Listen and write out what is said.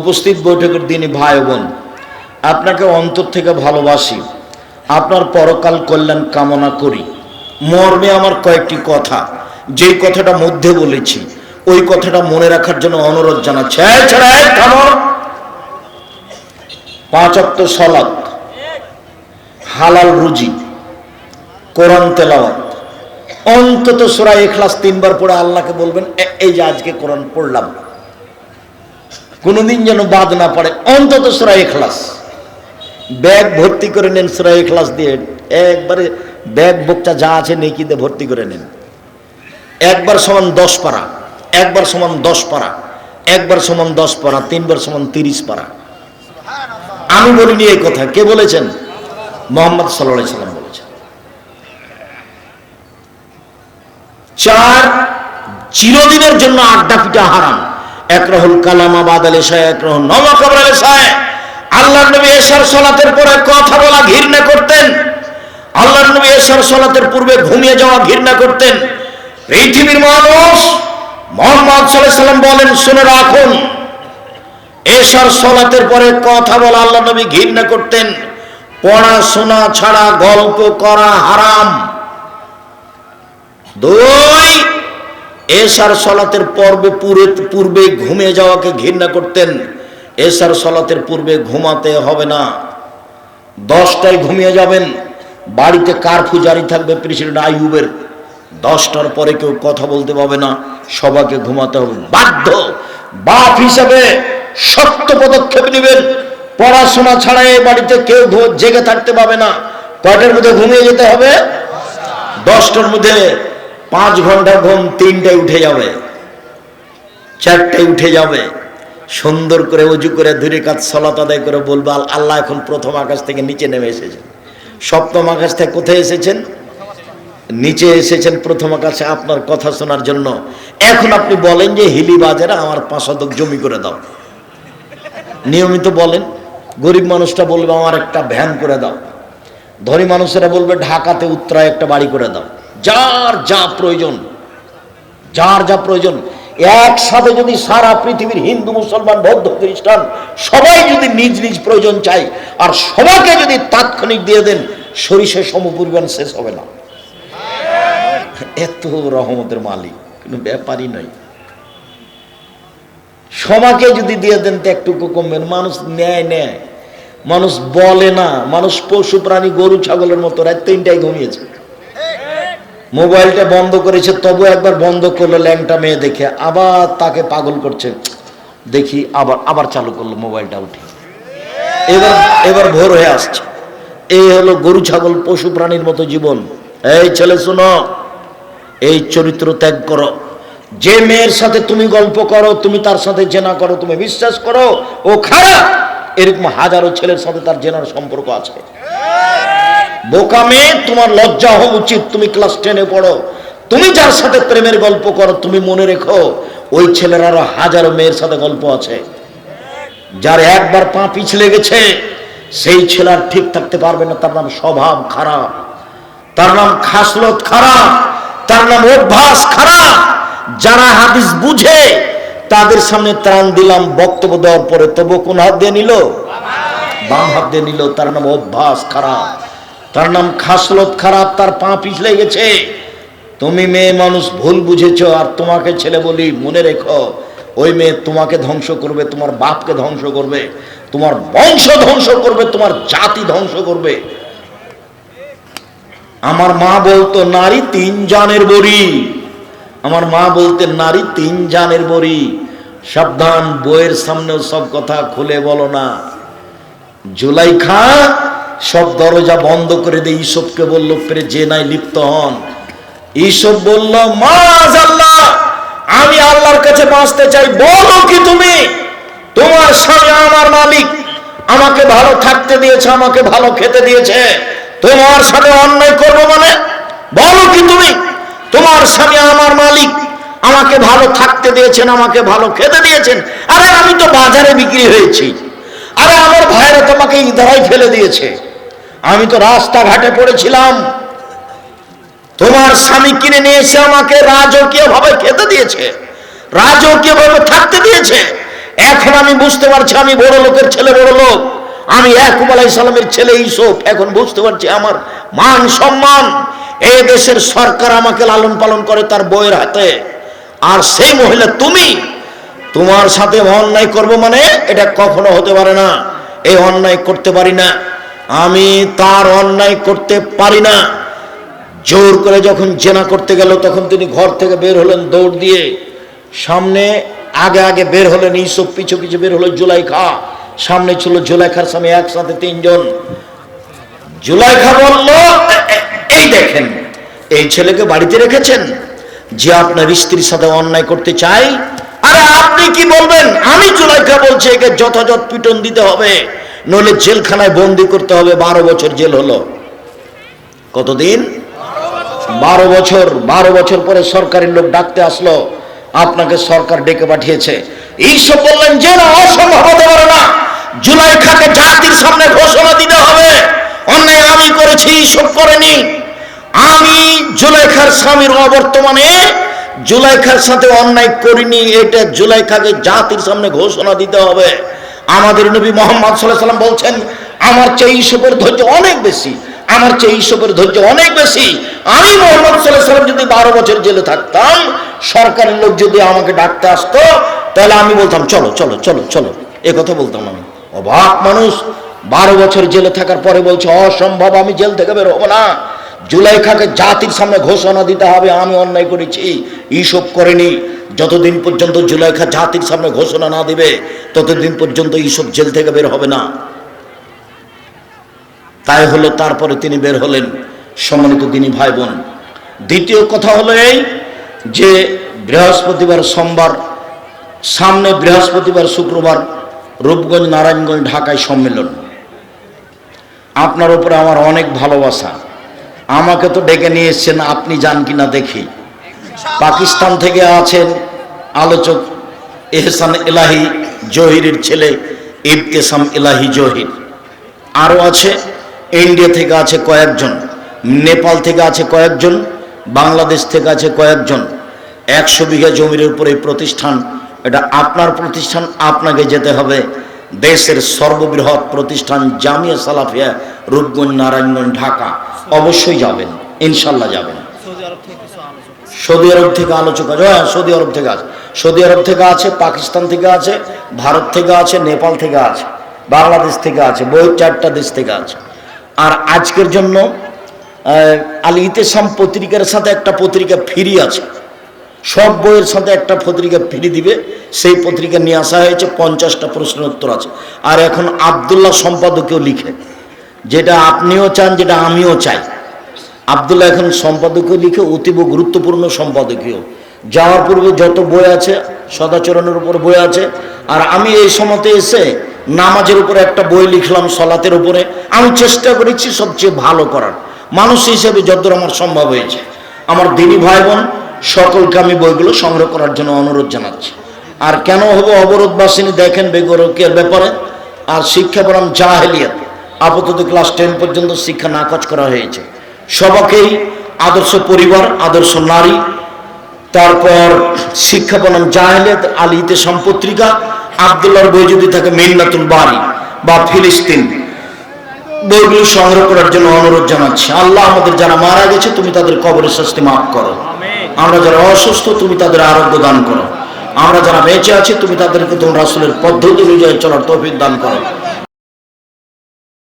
উপস্থিত বৈঠকের দিনই ভাই বোন, আপনাকে অন্তর থেকে ভালোবাসি, আপনার পরকাল কল্যাণ কামনা করি। মর্মে আমার কয়েকটি কথা, যেই কথাটা মধ্যে বলেছি, ওই কথাটা মনে রাখার জন্য অনুরোধ জানাচ্ছি। পাঁচ অক্ত হালাল রুজি, কোরআন তেলাওয়াত। অন্তত সুরা এখলাস তিনবার পড়ে আল্লাহকে বলবেন এই যে আজকে কোরআন পড়লাম। কোনোদিন যেন বাদ না পড়ে। অন্তত সুরা এখলাস ব্যাগ ভর্তি করে নেন সুরা এখলাস দিয়ে। একবারে ব্যাগ বুকটা যা আছে নেকি দিয়ে ভর্তি করে নেন। একবার সমান দশ পারা। একবার সমান দশ পারা। একবার সমান দশ পারা। তিনবার সমান তিরিশ পারা। আমি বলিনি এই কথা। কে বলেছেন? মোহাম্মদ সাল্লাহ সাল্লাম বলেছেন। চার, চিরদিনের জন্য আড্ডা পিটা হারাম। এক রহুল কালামা বাদাল এসায় এক রহুল নমা কবরাল আল্লাহ নবী সলাতের পরে কথা বলা করতেন। আল্লাহ নবী সলাতের পূর্বে ঘুমিয়ে যাওয়া, ঘৃণা করতেন। পৃথিবীর মানুষ মোহাম্মদ সাল্লাম বলেন, শুনে রাখুন, এশার সলাতের পরে কথা বলা আল্লাহ নবী ঘৃণা করতেন। পড়াশোনা ছাড়া, গল্প করা হারাম। দুই এশার সলাতের পর্বে পুরে পূর্বে ঘুমিয়ে যাওয়াকে ঘৃণা করতেন। এশার সলাতের পূর্বে ঘুমাতে হবে না। দশটায় ঘুমিয়ে যাবেন। বাড়িতে কারফু জারি থাকবে প্রেসিডেন্ট আইয়ুবের। দশটার পরে কেউ কথা বলতে পাবে না। সবাকে ঘুমাতে হবে। বাধ্য। বাপ হিসাবে শক্ত পদক্ষেপ নেবেন। পড়াশোনা ছাড়া এই বাড়িতে কেউ জেগে থাকতে পাবে না। কয়টার মধ্যে ঘুমিয়ে যেতে হবে? দশটার মধ্যে পাঁচ ঘণ্টা ঘুম তিনটায় উঠে যাবে চারটায় উঠে যাবে, সুন্দর করে উজু করে ধরে কাজ সলাত আদায় করে বলবে, "আল- আল্লাহ এখন প্রথম আকাশ থেকে নিচে নেমে এসেছেন। সপ্তম আকাশ থেকে কোথায় এসেছেন? নিচে এসেছেন প্রথম আকাশে। আপনার কথা শোনার জন্য এখন আপনি বলেন যে, হিলি বাজারে আমার পাঁচশতক জমি করে দাও। নিয়মিত বলেন, গরিব মানুষটা বলবে, আমার একটা ভ্যান করে দাও। ধনী মানুষেরা বলবে, ঢাকাতে উত্তরায় একটা বাড়ি করে দাও। যার যা প্রয়োজন, যার যা প্রয়োজন, একসাথে যদি সারা পৃথিবীর হিন্দু, মুসলমান, বৌদ্ধ, খ্রিস্টান সবাই যদি নিজ নিজ প্রয়োজন চাই আর সবাইকে যদি তাৎক্ষণিক দিয়ে দেন, সরিষে সমপরিমাণ শেষ হবে না। এত রহমতের মালিক, কোনো ব্যাপারই নয়। সবাকে যদি দিয়ে দেন তো একটুকু কমবেন। মানুষ নেয় নেয়। মানুষ বলে না, মানুষ পশু, প্রাণী, গরু, ছাগলের মতো রাত তিনটায় ঘুমিয়েছে। মোবাইলটা বন্ধ করেছে তবু একবার বন্ধ করল ল্যাংটা মেয়ে দেখে, আবার তাকে পাগল করছে। দেখি আবার আবার চালু করল মোবাইলটা উঠে। এবার এবার ভোর হয়ে আসছে। এই হলো গরু, ছাগল, পশু, প্রাণীর মতো জীবন। এই ছেলে, শোনো, এই চরিত্র ত্যাগ করো। যে মেয়ের সাথে তুমি গল্প করো, তুমি তার সাথে জেনা করো, তুমি বিশ্বাস করো, ও খারাপ। এরকম হাজারো ছেলের সাথে তার জেনার সম্পর্ক আছে। বোকা মেয়ে তোমার লজ্জা হওয়া উচিত, তুমি ক্লাস টেনে পড়ো। তুমি যার সাথে প্রেমের গল্প করো, তুমি মনে রেখো, ওই ছেলের আরও হাজারো মেয়ের সাথে গল্প আছে। যার একবার পা পিছলে গেছে, সেই ছেলে ঠিক থাকতে পারবে না, তার নাম স্বভাব খারাপ। তার নাম খাসলত খারাপ, তার নাম অভ্যাস খারাপ। যারা হাদিস বুঝে, তাদের সামনে ত্রাণ দিলাম, বক্তব্য দেওয়ার পরে তবু কোন হাত দিয়ে নিল? বাম হাত দিয়ে নিল, তার নাম অভ্যাস খারাপ। তার নাম খাসলত খারাপ, তার পা পিছলে গেছে। তুমি মেয়ে মানুষ, ভুল বুঝেছ, আর তোমাকে ছেলে বলি, মনে রেখো, ওই মেয়ে তোমাকে ধ্বংস করবে, তোমার বাপকে ধ্বংস করবে, তোমার বংশ ধ্বংস করবে, তোমার জাতি ধ্বংস করবে। আমার মা বলতো, নারী তিন জানের বড়ি। আমার মা বলতেন, নারী তিন জানের বড়ি। সাবধান, বইয়ের সামনেও সব কথা খুলে বলো না। জুলাইখা সব দরজা বন্ধ করে দিয়ে ঈসবকে বলল, ফেরে যে নাই লিপ্ত হন। ঈসব বলল মাজ আল্লাহ আমি আল্লাহর কাছে বাঁচতে চাই। বলো কি তুমি? তোমার স্বামী আমার মালিক। আমাকে ভালো থাকতে দিয়েছে, আমাকে ভালো খেতে দিয়েছে। তোমার সাথে অন্যায় করব মানে? বলো কি তুমি? তোমার স্বামী আমার মালিক। আমাকে ভালো থাকতে দিয়েছেন, আমাকে ভালো খেতে দিয়েছেন। আরে, আমি তো বাজারে বিক্রি হয়েছি। আরে, আমার ভাইরা তোমাকে ইধারাই ফেলে দিয়েছে। আমি তো রাস্তাঘাটে পড়েছিলাম। তোমার স্বামী কিনে নিয়ে এসে আমাকে রাজকীয় ভাবে খেতে দিয়েছে রাজকীয় ভাবে থাকতে দিয়েছে। এখন আমি বুঝতে পারছি আমি বড় লোকের ছেলে, বড় লোক। আমি ইয়াকুব আলাই সালামের ছেলে ইসুফ এখন বুঝতে পারছি আমার মান সম্মান। এই দেশের সরকার আমাকে লালন পালন করে তার বইয়ের হাতে। আর সেই মহিলা তুমি, তোমার সাথে অন্যায় করব মানে এটা কখনো হতে পারে না। এই অন্যায় করতে পারি না। আমি তার অন্যায় করতে পারি না। জোর করে যখন জেনা করতে গেল, তখন তিনি ঘর থেকে বের হলেন দৌড় দিয়ে। সামনে আগে আগে বের হলেন ইসব পিছু পিছু বের হলো জুলাইখা। সামনে ছিল জুলাইখার স্বামী, একসাথে তিনজন। জুলাইখা বলল "এ- এ- এই দেখেন, এই ছেলেকে বাড়িতে রেখেছেন। যে আপনার স্ত্রীর সাথে অন্যায় করতে চাই আরে আপনি কি বলবেন? আমি জুলাইখা বলছি, একে যথাযথ পিটন দিতে হবে। নইলে জেলখানায় বন্দি করতে হবে, বারো বছর জেল হলো। কতদিন? বারো বছর। বারো বছর পরে সরকারি লোক ডাকতে আসলো, আপনাকে সরকার ডেকে পাঠিয়েছে। এইসব বললেন যে না অসম্ভব হতে পারে না। জুলাই খাকে জাতির সামনে ঘোষণা দিতে হবে। অন্যায় আমি করেছি এইসব করেনি। আমি জুলাইখার স্বামীর অবর্তমানে জুলাইখার সাথে অন্যায় করিনি, এটা জুলাইখাকে জাতির সামনে ঘোষণা দিতে হবে। আমাদের নবী মোহাম্মদ সাল্লাম বলছেন, আমার চেয়ে ইসবের ধৈর্য অনেক বেশি, আমার চেয়ে ইসবের ধৈর্য অনেক বেশি। আমি মোহাম্মদ সাল্লাম যদি বারো বছর জেলে থাকতাম, সরকারের লোক যদি আমাকে ডাকতে আসতো, তাহলে আমি বলতাম, চলো চলো চলো চলো। কথা বলতাম আমি। অবাক মানুষ, বারো বছর জেলে থাকার পরে বলছে, অসম্ভব, আমি জেল থেকে বের হব না। জুলাইখাকে জাতির সামনে ঘোষণা দিতে হবে, আমি অন্যায় করেছি এইসব করেনি। যতদিন পর্যন্ত জুলাইখা জাতির সামনে ঘোষণা না দিবে, ততদিন পর্যন্ত এইসব জেল থেকে বের হবে না। তাই হলো তারপরে তিনি বের হলেন সম্মানিত তিনি ভাই বোন দ্বিতীয় কথা হলো এই যে বৃহস্পতিবার সোমবার, সামনে বৃহস্পতিবার শুক্রবার রূপগঞ্জ নারায়ণগঞ্জ ঢাকায় সম্মেলন। আপনার উপরে আমার অনেক ভালোবাসা। আমাকে তো ডেকে নিয়ে এসছেন, আপনি যান কিনা দেখি। পাকিস্তান থেকে আছেন আলোচক এহসান এলাহি জহিরের ছেলে ইবতেসাম এলাহি জহির। আরও আছে, ইন্ডিয়া থেকে আছে কয়েকজন, নেপাল থেকে আছে কয়েকজন, বাংলাদেশ থেকে আছে কয়েকজন। একশো বিঘা জমির উপর প্রতিষ্ঠান, এটা আপনার প্রতিষ্ঠান, আপনাকে যেতে হবে। দেশের সর্ববৃহৎ প্রতিষ্ঠান জামিয়া সালাফিয়া রূপগঞ্জ, নারায়ণগঞ্জ, ঢাকা। অবশ্যই যাবেন, ইনশাল্লাহ যাবেন। সৌদি আরব থেকে আলোচক আছে। হ্যাঁ সৌদি আরব থেকে আছে। সৌদি আরব থেকে আছে, পাকিস্তান থেকে আছে, ভারত থেকে আছে, নেপাল থেকে আছে, বাংলাদেশ থেকে আছে, বই চারটা দেশ থেকে আছে। আর আজকের জন্য আল ইতেসাম পত্রিকার সাথে একটা পত্রিকা ফ্রি আছে। সব বইয়ের সাথে একটা পত্রিকা ফ্রি দিবে। সেই পত্রিকা নিয়ে আসা হয়েছে, পঞ্চাশটা প্রশ্নের উত্তর আছে। আর এখন আবদুল্লাহ সম্পাদকীয় লিখে। যেটা আপনিও চান, যেটা আমিও চাই। আবদুল্লাহ এখন সম্পাদকীয় লিখে অতীব গুরুত্বপূর্ণ সম্পাদকীয়। যাওয়ার পূর্বে যত বই আছে, সদাচরণের উপর বই আছে, আর আমি এই সময়তে এসে নামাজের উপরে একটা বই লিখলাম, সলাতের উপরে। আমি চেষ্টা করেছি সবচেয়ে ভালো করার। মানুষ হিসেবে যতদূর আমার সম্ভব হয়েছে। আমার দিনী ভাই বোন সকলকে আমি বইগুলো সংগ্রহ করার জন্য অনুরোধ জানাচ্ছি। আর কেন হব অবরোধবাসিনী দেখেন বেগরকের ব্যাপারে? আর শিক্ষা বনাম জাহেলিয়াত। আপাতত ক্লাস টেন পর্যন্ত শিক্ষা নাকচ করা হয়েছে। সবাকেই আদর্শ পরিবার আদর্শ নারী। তারপর শিক্ষা বনাম জাহেলিয়াত আলিতে সম্পত্রিকা আবদুল্লাহর বই যদি থাকে মিন্নাতুল বাড়ি বা ফিলিস্তিন। বইগুলো সংগ্রহ করার জন্য অনুরোধ জানাচ্ছি। আল্লাহ আমাদের যারা মারা গেছে তুমি তাদের কবরের শাস্তি মাফ করো। আমরা যারা অসুস্থ তুমি তাদের আরোগ্য দান করো। আমরা যারা বেঁচে আছি তুমি তাদেরকে তোমার রাসুলের পদ্ধতি অনুযায়ী চলার তৌফিক দান করো।